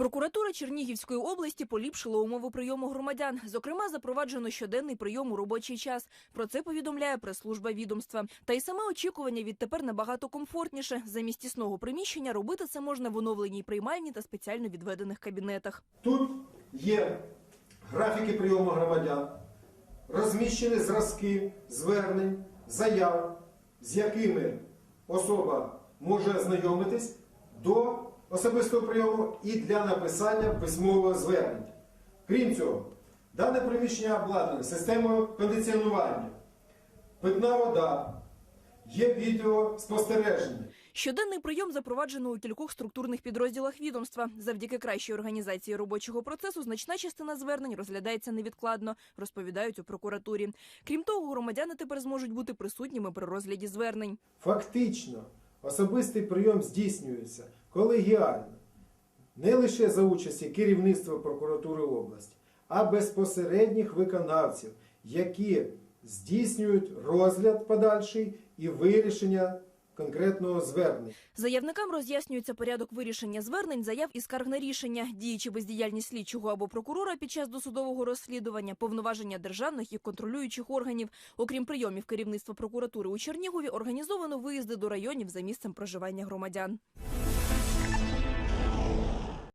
Прокуратура Чернігівської області поліпшила умови прийому громадян. Зокрема, запроваджено щоденний прийом у робочий час. Про це повідомляє прес-служба відомства. Та й саме очікування відтепер набагато комфортніше. Замість тісного приміщення робити це можна в оновленій приймальні та спеціально відведених кабінетах. Тут є графіки прийому громадян, розміщені зразки звернень, заяв, з якими особа може ознайомитись до особистого прийому і для написання письмового звернення. Крім цього, дане приміщення обладнане системою кондиціонування, питна вода, є відеоспостереження. Щоденний прийом запроваджено у кількох структурних підрозділах відомства. Завдяки кращій організації робочого процесу значна частина звернень розглядається невідкладно, розповідають у прокуратурі. Крім того, громадяни тепер зможуть бути присутніми при розгляді звернень. Фактично, особистий прийом здійснюється колегіально, не лише за участі керівництва прокуратури області, а безпосередніх виконавців, які здійснюють розгляд подальший і вирішення конкретного звернення. Заявникам роз'яснюється порядок вирішення звернень, заяв і скарг на рішення, дії чи бездіяльність слідчого або прокурора під час досудового розслідування, повноваження державних і контролюючих органів. Окрім прийомів керівництва прокуратури у Чернігові, організовано виїзди до районів за місцем проживання громадян.